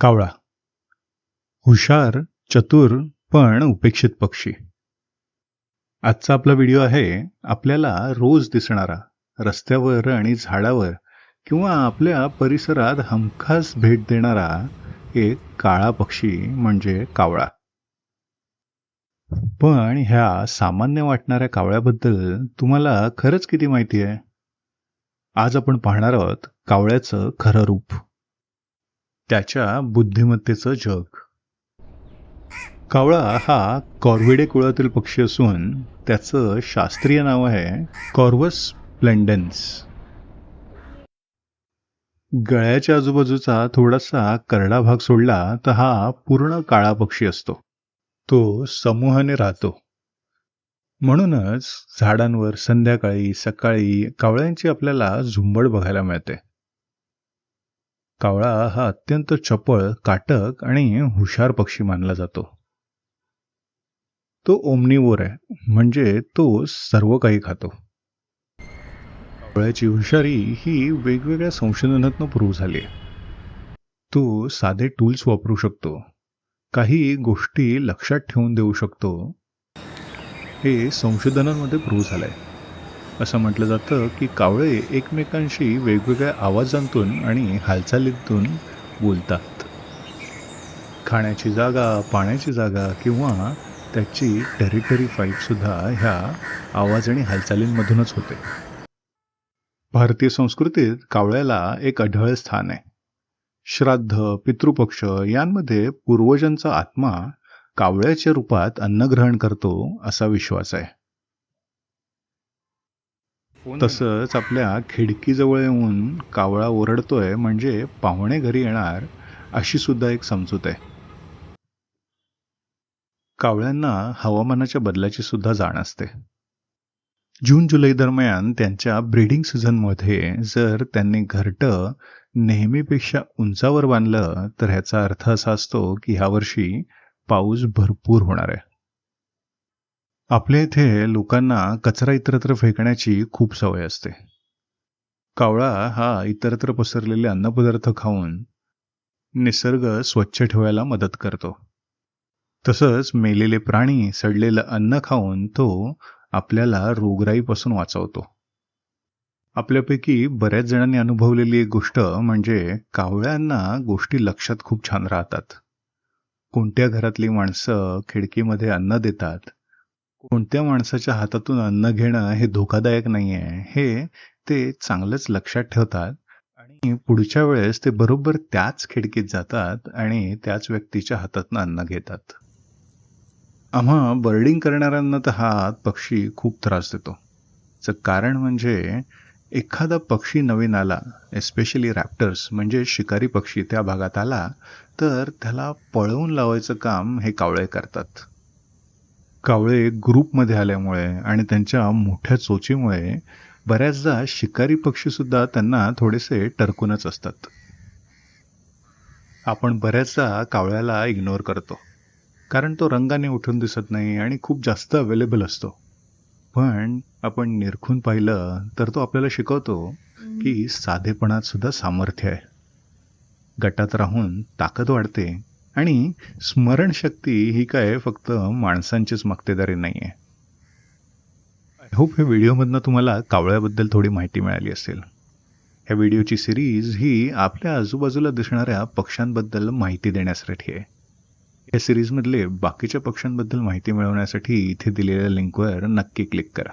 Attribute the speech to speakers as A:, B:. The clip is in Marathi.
A: कावळा. हुशार चतुर पण उपेक्षित पक्षी. आजचा आपला व्हिडिओ आहे आपल्याला रोज दिसणारा रस्त्यावर आणि झाडावर किंवा आपल्या परिसरात हमखास भेट देणारा एक काळा पक्षी म्हणजे कावळा. पण ह्या सामान्य वाटणाऱ्या कावळ्याबद्दल तुम्हाला खरंच किती माहिती आहे? आज आपण पाहणार आहोत कावळ्याचं खरं रूप. त्याच्या बुद्धिमत्तेचं जग. कावळा हा कॉर्विडे कुळातील पक्षी असून त्याचं शास्त्रीय नाव आहे कॉर्वस प्लेंडन्स. गळ्याच्या आजूबाजूचा थोडासा करडा भाग सोडला तर हा पूर्ण काळा पक्षी असतो. तो समूहाने राहतो. म्हणूनच झाडांवर संध्याकाळी सकाळी कावळ्यांची आपल्याला झुंबड बघायला मिळते. कावळा हा अत्यंत चपळ काटक आणि हुशार पक्षी मानला जातो. तो ओमनिवोर आहे म्हणजे तो सर्व काही खातो. कावळ्याची हुशारी ही वेगवेगळ्या संशोधनातून प्रूव्ह झाली आहे. तो साधे टूल्स वापरू शकतो काही गोष्टी लक्षात ठेवून देऊ शकतो. हे संशोधनामध्ये प्रूव्ह झालंय. असं म्हटलं जातं की कावळे एकमेकांशी वेगवेगळ्या आवाजांतून आणि हालचालीतून बोलतात. खाण्याची जागा पाण्याची जागा किंवा त्याची टेरिटरी फाईटसुद्धा ह्या आवाज आणि हालचालींमधूनच होते. भारतीय संस्कृतीत कावळ्याला एक अढळ स्थान आहे. श्राद्ध पितृपक्ष यांमध्ये पूर्वजांचा आत्मा कावळ्याच्या रूपात अन्नग्रहण करतो असा विश्वास आहे. तसंच आपल्या खिडकीजवळ येऊन कावळा ओरडतोय म्हणजे पाहुणे घरी येणार अशी सुद्धा एक समजूत आहे. कावळ्यांना हवामानाच्या बदलाची सुद्धा जाण असते. जून जुलै दरम्यान त्यांच्या ब्रीडिंग सीझनमध्ये जर त्यांनी घरटं नेहमीपेक्षा उंचावर बांधलं तर ह्याचा अर्थ असा असतो की ह्यावर्षी पाऊस भरपूर होणार आहे. आपल्या इथे लोकांना कचरा इतरत्र फेकण्याची खूप सवय असते. कावळा हा इतरत्र पसरलेले अन्नपदार्थ खाऊन निसर्ग स्वच्छ ठेवायला मदत करतो. तसंच मेलेले प्राणी सडलेलं अन्न खाऊन तो आपल्याला रोगराईपासून वाचवतो. आपल्यापैकी बऱ्याच जणांनी अनुभवलेली एक गोष्ट म्हणजे कावळ्यांना गोष्टी लक्षात खूप छान राहतात. कोणत्या घरातली माणसं खिडकीमध्ये अन्न देतात कोणत्या माणसाच्या हातातून अन्न घेणं हे धोकादायक नाही आहे हे ते चांगलंच लक्षात ठेवतात आणि पुढच्या वेळेस ते बरोबर त्याच खिडकीत जातात आणि त्याच व्यक्तीच्या हातातून अन्न घेतात. आम्हा बर्डिंग करणाऱ्यांना तर हा पक्षी खूप त्रास देतो. कारण म्हणजे एखादा पक्षी नवीन आला एस्पेशली रॅप्टर्स म्हणजे शिकारी पक्षी त्या भागात आला तर त्याला पळवून लावायचं काम हे कावळे करतात. कावळे ग्रुपमध्ये आल्यामुळे आणि त्यांच्या मोठ्या चोचीमुळे बऱ्याचदा शिकारी पक्षीसुद्धा त्यांना थोडेसे टरकूनच असतात. आपण बऱ्याचदा कावळ्याला इग्नोर करतो. कारण तो रंगाने उठून दिसत नाही आणि खूप जास्त अवेलेबल असतो. पण आपण निरखून पाहिलं तर तो आपल्याला शिकवतो की साधेपणात सुद्धा सामर्थ्य आहे. गटात राहून ताकद वाढते आणि स्मरणशक्ती ही काय फक्त माणसांचीच मक्तेदारी नाही आहे आय होप ह्या व्हिडिओमधनं तुम्हाला कावळ्याबद्दल थोडी माहिती मिळाली असेल. ह्या व्हिडिओची सिरीज ही आपल्या आजूबाजूला दिसणाऱ्या पक्ष्यांबद्दल माहिती देण्यासाठी आहे. या सिरीजमधले बाकीच्या पक्ष्यांबद्दल माहिती मिळवण्यासाठी इथे दिलेल्या लिंकवर नक्की क्लिक करा.